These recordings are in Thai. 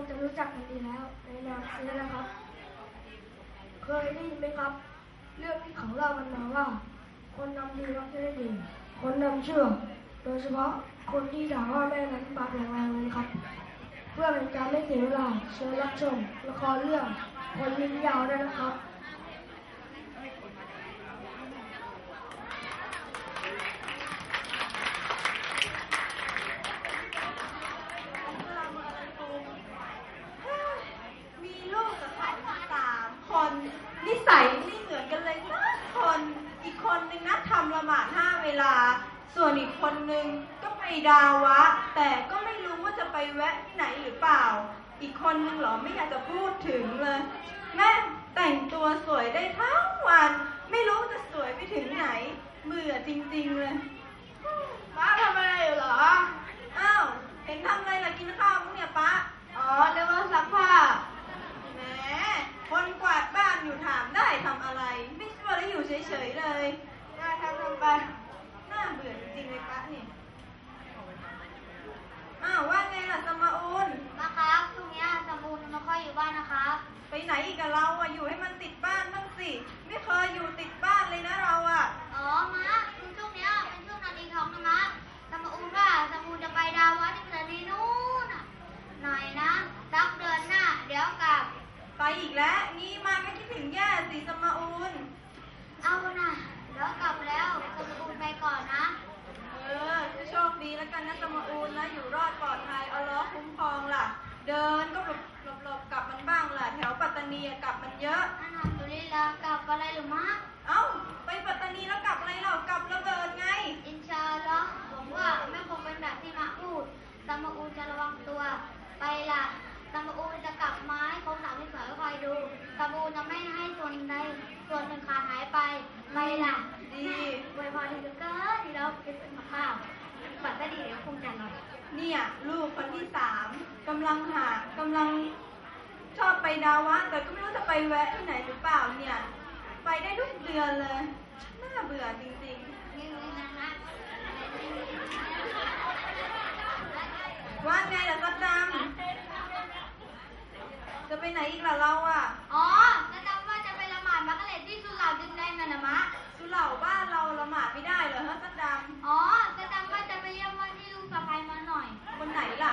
งจะรู้จักกันดีแล้วในนามซื้อนะครับ เคยได้ยินไหมครับ เรื่องที่เขาเล่ากันมาว่า คนนำดีมักจะได้ดี คนนำเชื่อ โดยเฉพาะคนที่ด่าว่าแม่นั้นปากแรงๆเลยนะครับ เพื่อเป็นการไม่เสียเวลาเชิญรับชมละครเรื่องคนลิ้นยาวได้นะครับ มีลูกกับเขาสามคน นิสัยไม่เหมือนกันเลยสักคน อีกคนนึงนะทำละหมาดห้าเวลา ส่วนอีกคนนึงก็ไปดาวะ แต่ก็ไม่รู้ว่าจะไปแวะที่ไหนหรือเปล่า อีก คนนึงเหรอไม่อยากจะพูดถึงเลย แม่แต่งตัวสวยได้ทั้งวัน ไม่รู้จะสวยไปถึงไหนเบื่อจริงๆเลย ป้าทำอะไรอยู่เหรอ อ้าว เห็นทำอะไรล่ะกินข้าวมั้งเนี่ยป้า อ๋อเดี๋ยวมาซักผ้า แหม คนกวาดบ้านอยู่ถามได้ทำอะไร ไม่ช่วยแล้วอยู่เฉยๆเลย ได้ทำทำไป น่าเบื่อจริงๆเลยป้านี่อ้าวว่าไงล่ะสมาอุน นะครับช่วงเนี้ยสมูลไม่ค่อยอยู่บ้านนะครับ ไปไหนอีกกับเราอะอยู่ให้มันติดบ้านบ้างสิ ไม่เคยอยู่ติดบ้านเลยนะเราอะ อ๋อมาคือช่วงเนี้ยเป็นช่วงนาทีทองนะมะสมูลว่าสมูลจะไปดาววัดที่ประเทศนู้นน่ะหน่อยนะสักเดือนหน้า เดี๋ยวกลับ ไปอีกแล้ว นี่มาก็คิดถึงแย่สิสมาอุน เอานะเดี๋ยวกลับแล้วสมูลไปก่อนนะ เออโชคดีแล้วกันนะสมาอุนนะอยู่รอดปลอดภัยเอาล้อคุ้มครองล่ะ เดินก็แบบหลบๆกลับมันบ้างล่ะแถวปัตตานีอะกลับมันเยอะ อันนั้นตุลิลากลับอะไรหรือมะ เอ้า ไปปัตตานีแล้วกลับอะไรเรากลับระเบิดไง อินชาอัลลอฮ์หวังว่าไม่คงเป็นแบบที่มะพูดสมูลจะระวังตัว ไปล่ะสมูลจะกลับมาให้ครบสามที่สวยคอย ดูสมูลจะไม่ให้ส่วนใดส่วนหนึ่งขาดหายไปไปล่ะ ดีอวยพรดีเหลือเกินที่เราเป็นกับข้าวฝันก็ดีเดี๋ยวคงจะหน่อยเนี่ย ลูกคนที่สามกำลังหากำลังชอบไปดาวะ แต่ก็ไม่รู้จะไปแวะที่ไหนหรือเปล่าเนี่ย ไปได้ทุกเดือนเลย น่าเบื่อจริงนี่นี่นะฮะๆว่าไงล่ะซัดดำ จะไปไหนอีกล่ะเราอะ อ๋อแล้วจำว่าจะไปละหมาดมักกะเลที่สุเหร่าดินแดงน่ะนะมะ สุเหร่าบ้านเราละหมาดไม่ได้เหรอฮะซัดดอ๋อจะจำว่าจะไปเยี่ยมว่าที่ลูกสะพ้ายมาหน่อยำคนไหนล่ะ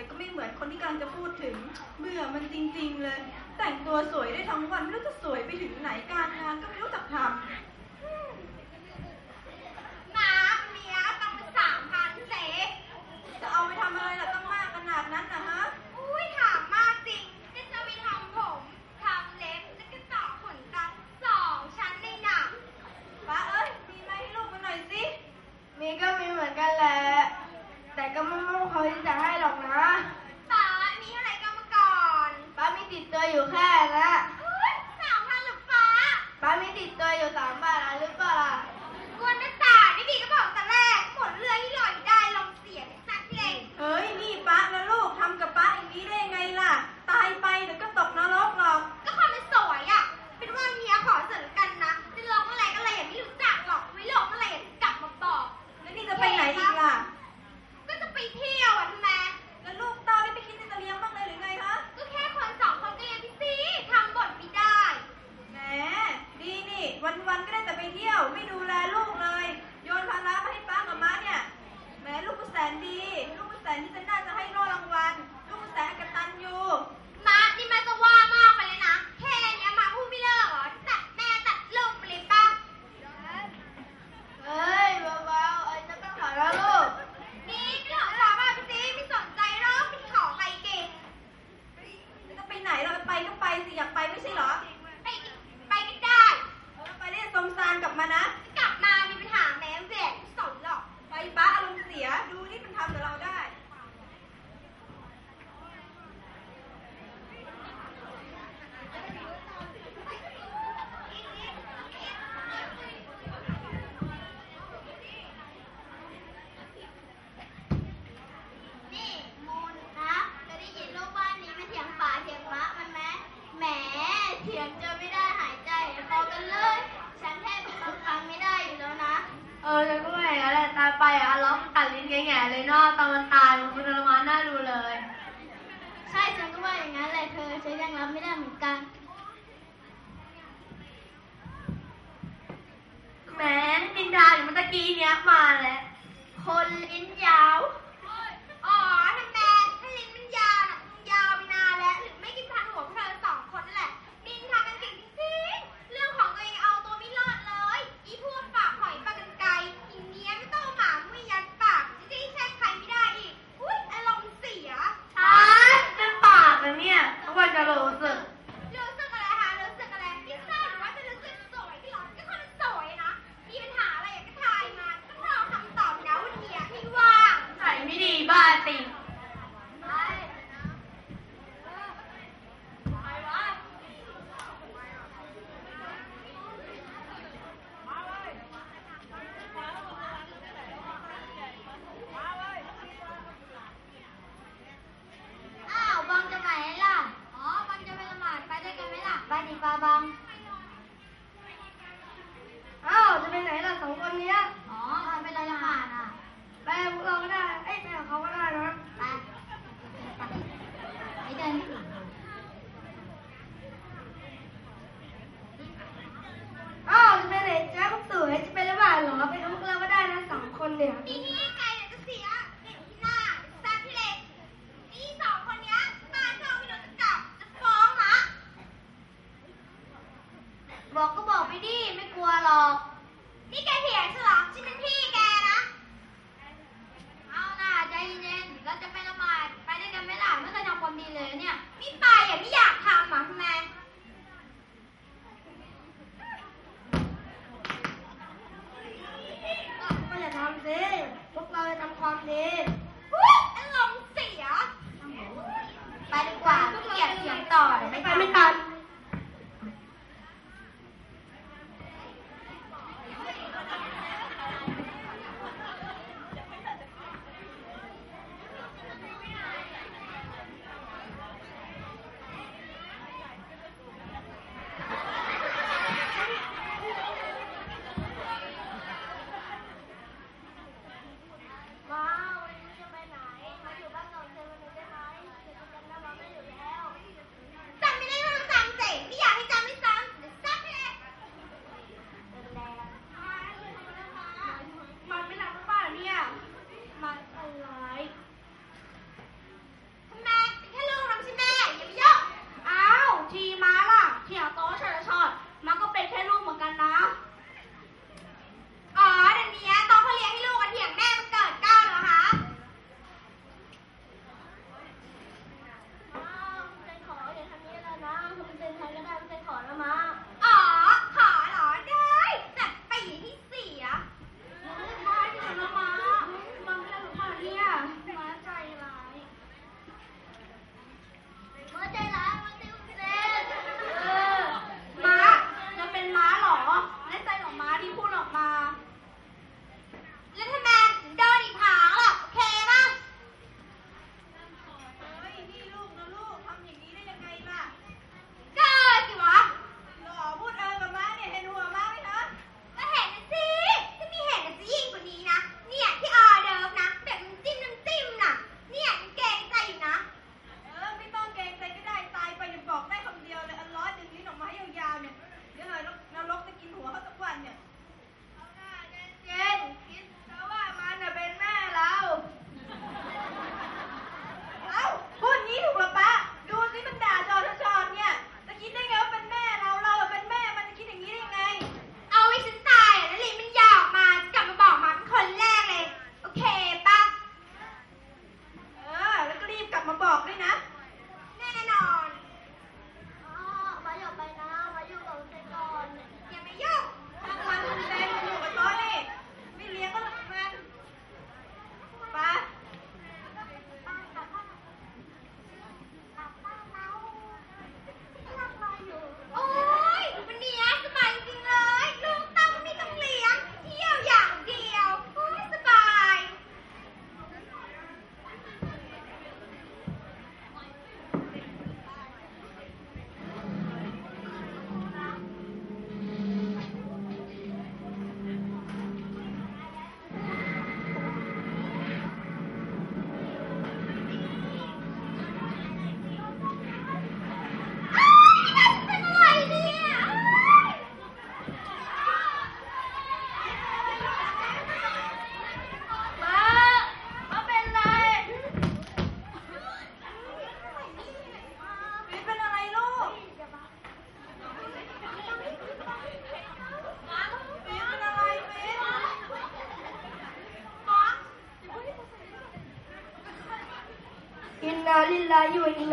แต่ก็ไม่เหมือนคนที่กำลังจะพูดถึงเบื่อมันจริง ๆ เลย แต่งตัวสวยได้ทั้งวันไม่รู้จะสวยไปถึงไหนการงานก็ไม่รู้จักทำอืมน้าเมียตั้งสามพันเสจะเอาไปทำอะไรล่ะต้องมากขนาดนั้นนะฮะ ดี ลูกบุญแสนนี่จะน่าจะให้รอดรางวัล ลูกบุญแสนกระตัญยูมาที่มาจะว่ามากไปเลยนะ แค่เนี้ยมาพูดไม่เลิกเหรอตัดแม่ตัดลูกไปเลยป้าเฮ้ยเบาๆไอ้จะต้องขอแล้วลูก นี่เรื่หลของเราบ้างสิไม่สนใจรอกไม่ขอใครเก่งจะไปไหนเราไปก็ไปสิอยากไปไม่ใช่เหรอ ไปไปก็ได้ไปเล่นสงสารกลับมานะ กลับมามีปัญหาแม้แหวกสนหรอก ไปบ้าอารมณ์เสีย 第一骂嘞。và vàng à, cho bên đấy là sống con nghĩa আমি কাজ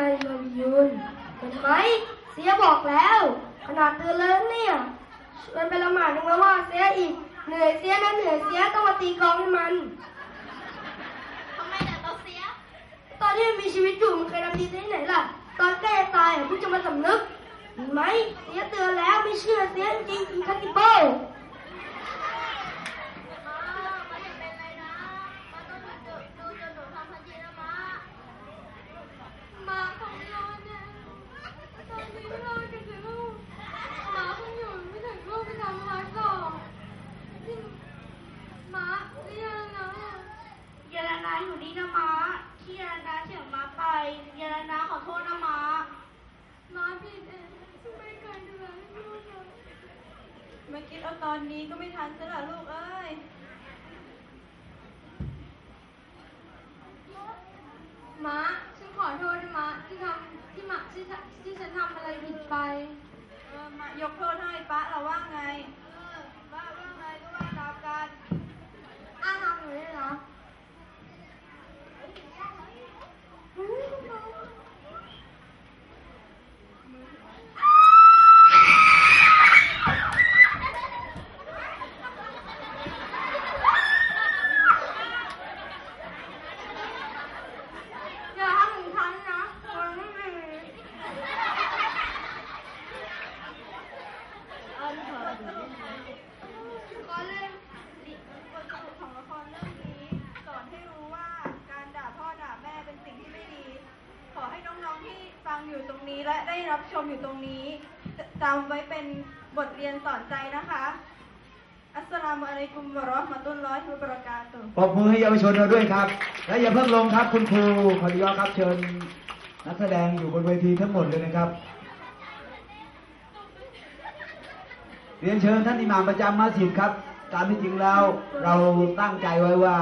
าฮิวะอินนาอิลาฮิยุนเห็นไหมเสียบอกแล้ว ขนาดเตือนเลยเนี่ยชวนไปละหมาดนึงมาว่าเสียอีก เหนื่อยเสียนะเหนื่อยเสียต้องมาตีกลองให้มันทำไมแต่เราเสีย ตอนที่มันมีชีวิตอยู่มันเคยทำดีที่ไหนล่ะ ตอนใกล้จะตายอะเพิ่งจะมาสำนึกเห็นไหมเสียเตือนแล้วไม่เชื่อเสียจริงอินคัติโบมามาอย่าเป็นไรนะ มาต้องดูดูจนหนูทำพันทีนะมา มาของเราเนี่ยตอนนี้เราจะถึงลูกมาเพิ่งอยู่ไม่ถึงลูกไปทำร้ายต่อที่มาเรียกนะเยลนาอยู่นี่นะมาที่เยลนาเฉียงมาไปเยลนาขอโทษนะมา มาผิดเองไม่เคยดูแลลูกเลย มาคิดเอาตอนนี้ก็ไม่ทันซะละลูกเอ้ย ม้าฉันขอโทษนะม้าที่ทำ ที่หมาที่ทำที่ฉันทำอะไรผิดไป เออมายกโทษให้ป้าเราว่าไง เออป้าว่าไงก็ว่าตามกัน อ้าทำหนูได้เหรอ อย่าทำถึงฉันนะมันไม่ดีก็เล่น บทสรุปของละครเรื่องนี้สอนให้รู้ว่าการด่าพ่อด่าแม่เป็นสิ่งที่ไม่ดี ขอให้น้องๆที่ฟังอยู่ตรงนี้ และได้รับชมอยู่ตรงนี้จำไว้เป็นบทเรียนสอนใจนะคะ อัสสลามุอะลัยกุมวะเราะห์มะตุลลอฮิวะบะเราะกาตุฮ์ปรบมือให้เยาวชนเราด้วยครับ และอย่าเพิ่งลงครับคุณครูขออนุญาตครับเชิญนักแสดงอยู่บนเวทีทั้งหมดเลยนะครับ เรียนเชิญท่านอิหม่ามประจำมัสยิดครับ ตามที่จริงแล้วเราตั้งใจไว้ว่า